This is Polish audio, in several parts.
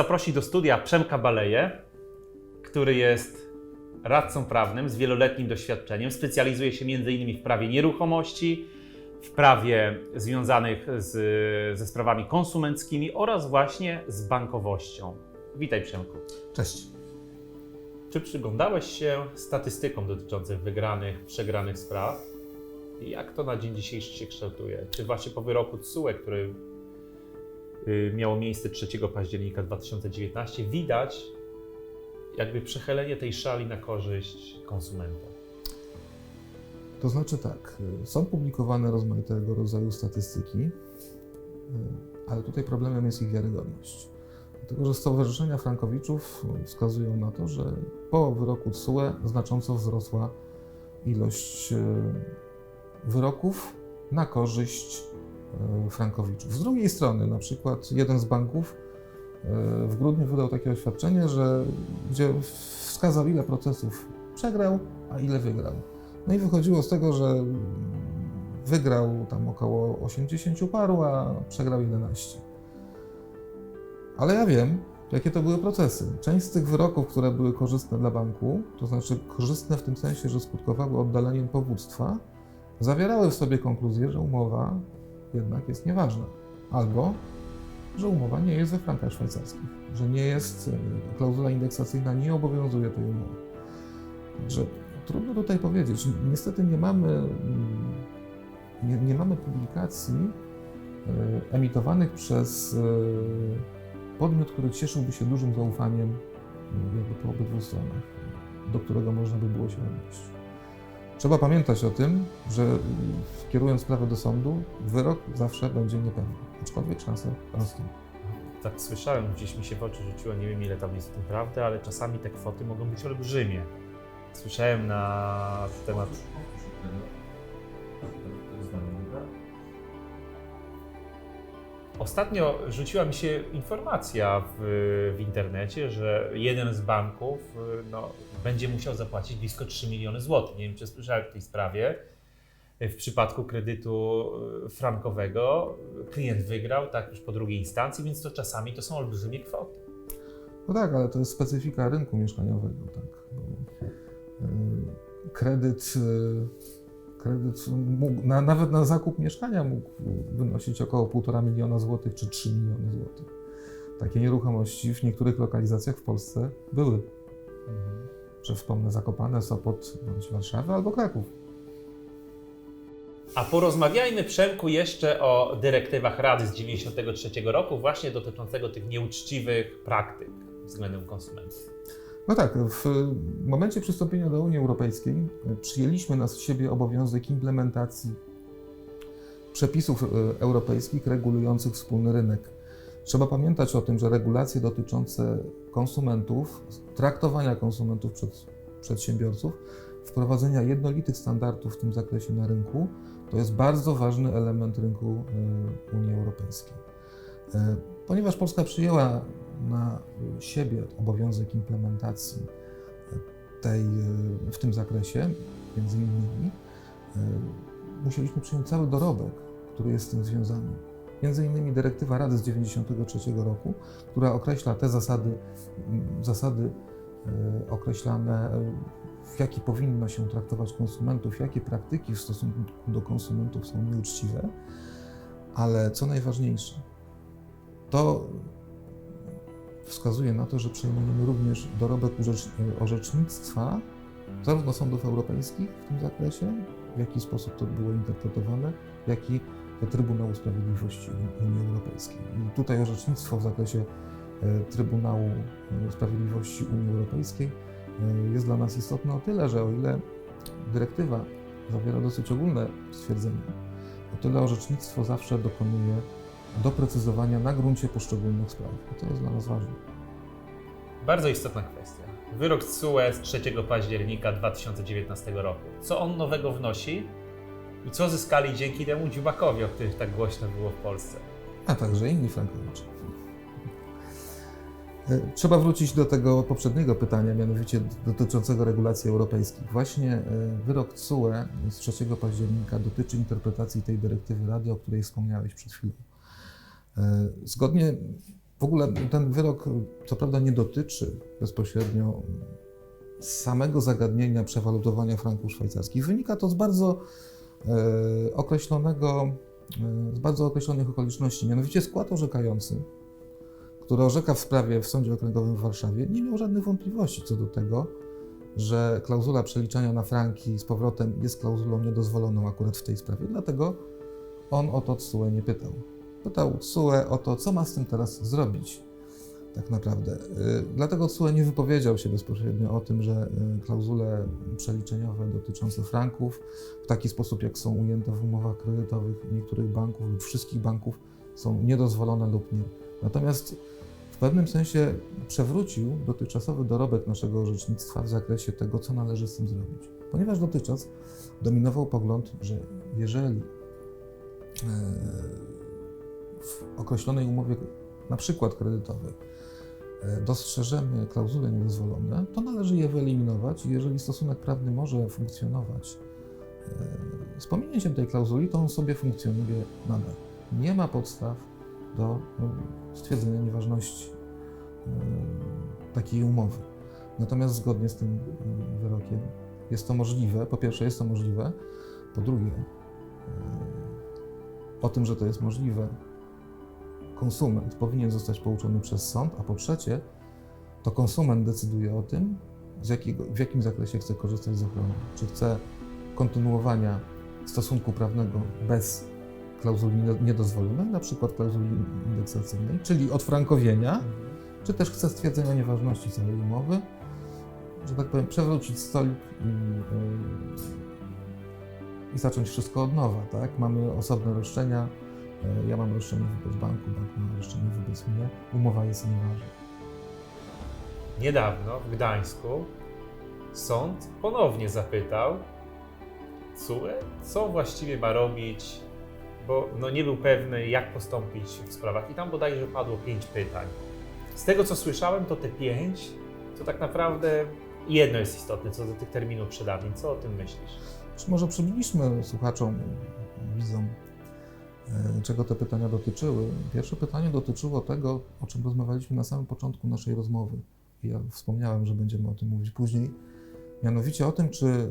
Zaprosić do studia Przemka Baleję, który jest radcą prawnym z wieloletnim doświadczeniem. Specjalizuje się m.in. w prawie nieruchomości, w prawie związanych z, ze sprawami konsumenckimi oraz właśnie z bankowością. Witaj Przemku. Cześć. Czy przyglądałeś się statystykom dotyczącym wygranych, przegranych spraw? Jak to na dzień dzisiejszy się kształtuje? Czy właśnie po wyroku TSUE, który miało miejsce 3 października 2019, widać jakby przechylenie tej szali na korzyść konsumenta? To znaczy tak, y, są publikowane rozmaitego rodzaju statystyki, y, ale tutaj problemem jest ich wiarygodność. Dlatego, że stowarzyszenia frankowiczów y, wskazują na to, że po wyroku TSUE znacząco wzrosła ilość y, wyroków na korzyść y, frankowiczów. Z drugiej strony, na przykład jeden z banków y, w grudniu wydał takie oświadczenie, że gdzie wskazał, ile procesów przegrał, a ile wygrał. No i wychodziło z tego, że wygrał tam około 80 paru, a przegrał 11. Ale ja wiem, jakie to były procesy. Część z tych wyroków, które były korzystne dla banku, to znaczy korzystne w tym sensie, że skutkowały oddaleniem powództwa, zawierały w sobie konkluzję, że umowa jednak jest nieważna. Albo, że umowa nie jest we frankach szwajcarskich, że nie jest, e, klauzula indeksacyjna nie obowiązuje tej umowy. Także trudno tutaj powiedzieć. Niestety nie mamy, mm, nie, nie mamy publikacji e, emitowanych przez e, podmiot, który cieszyłby się dużym zaufaniem e, jakby po obydwu stronach, do którego można by było się odnieść. Trzeba pamiętać o tym, że kierując sprawę do sądu, wyrok zawsze będzie niepewny, aczkolwiek szanse rosną. Tak słyszałem, gdzieś mi się w oczy rzuciło, nie wiem ile tam jest prawdy, ale czasami te kwoty mogą być olbrzymie. Słyszałem na temat Ostatnio rzuciła mi się informacja w, w internecie, że jeden z banków y, no, będzie musiał zapłacić blisko 3 miliony złotych. Nie wiem, czy słyszałeś w tej sprawie. W przypadku kredytu y, frankowego klient wygrał, tak już po drugiej instancji, więc to czasami to są olbrzymie kwoty. No tak, ale to jest specyfika rynku mieszkaniowego, tak. Bo, y, kredyt, y, kredyt mógł, na, nawet na zakup mieszkania mógł wynosić około 1,5 miliona złotych czy 3 miliony złotych. Takie nieruchomości w niektórych lokalizacjach w Polsce były. Że wspomnę Zakopane, Sopot bądź Warszawa albo Kraków. A porozmawiajmy, Przemku, jeszcze o dyrektywach Rady z 1993 roku, właśnie dotyczącego tych nieuczciwych praktyk względem konsumentów. No tak, w momencie przystąpienia do Unii Europejskiej przyjęliśmy na siebie obowiązek implementacji przepisów e, europejskich regulujących wspólny rynek. Trzeba pamiętać o tym, że regulacje dotyczące konsumentów, traktowania konsumentów przez przedsiębiorców, wprowadzenia jednolitych standardów w tym zakresie na rynku, to jest bardzo ważny element rynku e, Unii Europejskiej. E, Ponieważ Polska przyjęła na siebie obowiązek implementacji tej, w tym zakresie, między innymi, e, musieliśmy przyjąć cały dorobek, który jest z tym związany. Między innymi dyrektywa Rady z 1993 roku, która określa te zasady, m, zasady e, określane, e, w jaki powinno się traktować konsumentów, jakie praktyki w stosunku do konsumentów są nieuczciwe, ale co najważniejsze, to wskazuje na to, że przejmujemy również dorobek orzecznictwa zarówno sądów europejskich w tym zakresie, w jaki sposób to było interpretowane, jak i Trybunału Sprawiedliwości Unii Europejskiej. I tutaj orzecznictwo w zakresie e, Trybunału e, Sprawiedliwości Unii Europejskiej e, jest dla nas istotne o tyle, że o ile dyrektywa zawiera dosyć ogólne stwierdzenia, o tyle orzecznictwo zawsze dokonuje doprecyzowania na gruncie poszczególnych spraw. I to jest dla nas ważne. Bardzo istotna kwestia. Wyrok TSUE z 3 października 2019 roku. Co on nowego wnosi i co zyskali dzięki temu dziubakowi, o których tak głośno było w Polsce? a także inni frankowicze. E, Trzeba wrócić do tego poprzedniego pytania, mianowicie dotyczącego regulacji europejskich. Właśnie e, wyrok TSUE z 3 października dotyczy interpretacji tej dyrektywy Rady, o której wspomniałeś przed chwilą. E, Zgodnie W ogóle ten wyrok, co prawda, nie dotyczy bezpośrednio samego zagadnienia przewalutowania franków szwajcarskich. Wynika to z bardzo e, określonego, e, z bardzo określonych okoliczności. Mianowicie skład orzekający, który orzeka w sprawie w Sądzie Okręgowym w Warszawie, nie miał żadnych wątpliwości co do tego, że klauzula przeliczania na franki z powrotem jest klauzulą niedozwoloną akurat w tej sprawie. Dlatego on o to TSUE nie pytał. Pytał TSUE o to, co ma z tym teraz zrobić tak naprawdę. Y, Dlatego TSUE nie wypowiedział się bezpośrednio o tym, że y, klauzule przeliczeniowe dotyczące franków w taki sposób, jak są ujęte w umowach kredytowych niektórych banków lub wszystkich banków, są niedozwolone lub nie. Natomiast w pewnym sensie przewrócił dotychczasowy dorobek naszego orzecznictwa w zakresie tego, co należy z tym zrobić. Ponieważ dotychczas dominował pogląd, że jeżeli e, w określonej umowie, na przykład kredytowej, e, dostrzeżemy klauzule niedozwolone, to należy je wyeliminować i jeżeli stosunek prawny może funkcjonować e, z pominięciem tej klauzuli, to on sobie funkcjonuje nadal. Nie ma podstaw do no, stwierdzenia nieważności e, takiej umowy. Natomiast zgodnie z tym wyrokiem jest to możliwe. Po pierwsze, jest to możliwe. Po drugie, o tym, że to jest możliwe, konsument powinien zostać pouczony przez sąd, a po trzecie, to konsument decyduje o tym, jakiego, w jakim zakresie chce korzystać z ochrony. Czy chce kontynuowania stosunku prawnego bez klauzuli nie- niedozwolonej, na przykład klauzuli indeksacyjnej, czyli odfrankowienia, czy też chce stwierdzenia nieważności całej umowy, że tak powiem, przewrócić stolik i, yy, i zacząć wszystko od nowa, tak? Mamy osobne roszczenia, ja mam roszczenie wobec banku, bank ma roszczenie wobec mnie, umowa jest nieważna. Niedawno w Gdańsku sąd ponownie zapytał CUE, co właściwie ma robić, bo no nie był pewny, jak postąpić w sprawach. I tam bodajże padło pięć pytań. Z tego, co słyszałem, to te pięć, to tak naprawdę jedno jest istotne, co do tych terminów przedawnień. Co o tym myślisz? Czy może przybliżmy słuchaczom, widzom, e, czego te pytania dotyczyły. Pierwsze pytanie dotyczyło tego, o czym rozmawialiśmy na samym początku naszej rozmowy. Ja wspomniałem, że będziemy o tym mówić później. Mianowicie o tym, czy e,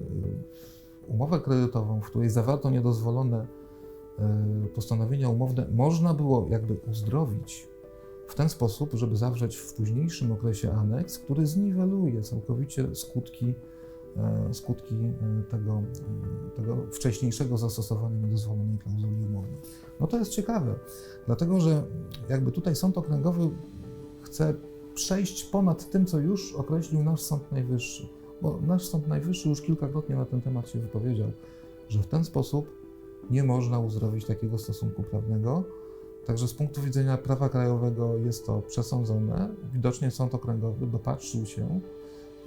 umowę kredytową, w której zawarto niedozwolone e, postanowienia umowne, można było jakby uzdrowić w ten sposób, żeby zawrzeć w późniejszym okresie aneks, który zniweluje całkowicie skutki e, skutki e, tego, e, tego wcześniejszego zastosowania niedozwolonej klauzuli umownej. No to jest ciekawe, dlatego że jakby tutaj Sąd Okręgowy chce przejść ponad tym, co już określił nasz Sąd Najwyższy, bo nasz Sąd Najwyższy już kilkakrotnie na ten temat się wypowiedział, że w ten sposób nie można uzdrowić takiego stosunku prawnego. Także z punktu widzenia prawa krajowego jest to przesądzone. Widocznie Sąd Okręgowy dopatrzył się,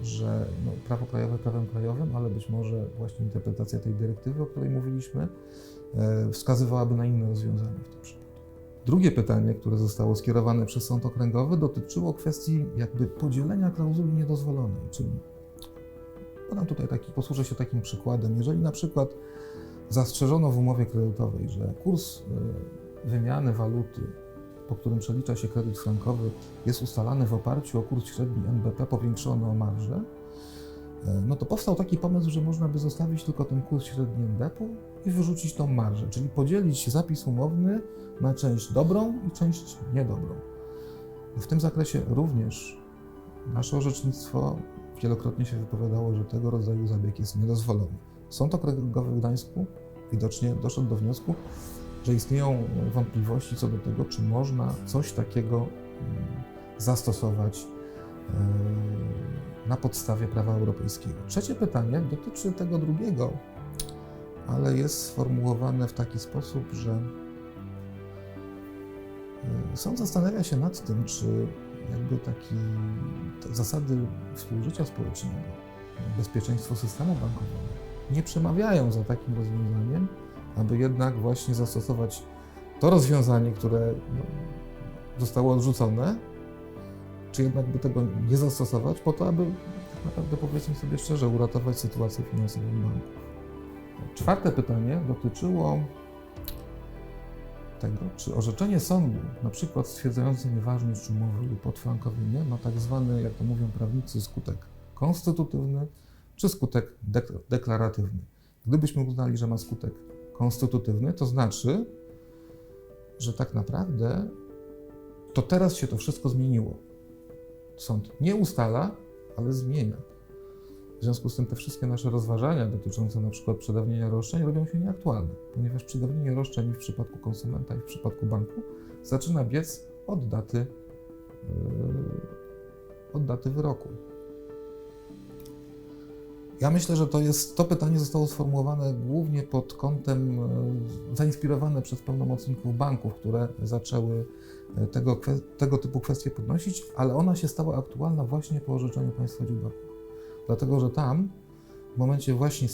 że no, prawo krajowe prawem krajowym, ale być może właśnie interpretacja tej dyrektywy, o której mówiliśmy, e, wskazywałaby na inne rozwiązanie w tym przypadku. Drugie pytanie, które zostało skierowane przez Sąd Okręgowy, dotyczyło kwestii jakby podzielenia klauzuli niedozwolonej, czyli podam tutaj taki, posłużę się takim przykładem. Jeżeli na przykład zastrzeżono w umowie kredytowej, że kurs e, wymiany waluty, po którym przelicza się kredyt frankowy, jest ustalany w oparciu o kurs średni NBP powiększony o marżę, e, no to powstał taki pomysł, że można by zostawić tylko ten kurs średni NBP-u i wyrzucić tą marżę, czyli podzielić zapis umowny na część dobrą i część niedobrą. W tym zakresie również nasze orzecznictwo wielokrotnie się wypowiadało, że tego rodzaju zabieg jest niedozwolony. Sąd Okręgowy w Gdańsku widocznie doszedł do wniosku, że istnieją wątpliwości co do tego, czy można coś takiego mm, zastosować e, na podstawie prawa europejskiego. Trzecie pytanie dotyczy tego drugiego, ale jest sformułowane w taki sposób, że e, sąd zastanawia się nad tym, czy jakby taki zasady współżycia społecznego, bezpieczeństwo systemu bankowego nie przemawiają za takim rozwiązaniem, aby jednak właśnie zastosować to rozwiązanie, które no, zostało odrzucone, czy jednak by tego nie zastosować, po to, aby tak naprawdę, powiedzmy sobie szczerze, uratować sytuację finansową banków. Czwarte pytanie dotyczyło tego, czy orzeczenie sądu, na przykład stwierdzające nieważność umowy lub odfrankowienie, ma tak zwany, jak to mówią prawnicy, skutek konstytutywny czy skutek dek- deklaratywny. Gdybyśmy uznali, że ma skutek konstytutywny, to znaczy, że tak naprawdę to teraz się to wszystko zmieniło. Sąd nie ustala, ale zmienia. W związku z tym te wszystkie nasze rozważania dotyczące na przykład przedawnienia roszczeń robią się nieaktualne, ponieważ przedawnienie roszczeń w przypadku konsumenta i w przypadku banku zaczyna biec od daty, yy, od daty wyroku. Ja myślę, że to jest, to pytanie zostało sformułowane głównie pod kątem, e, zainspirowane przez pełnomocników banków, które zaczęły e, tego, tego typu kwestie podnosić, ale ona się stała aktualna właśnie po orzeczeniu państwa Dziubaków. Dlatego, że tam w momencie właśnie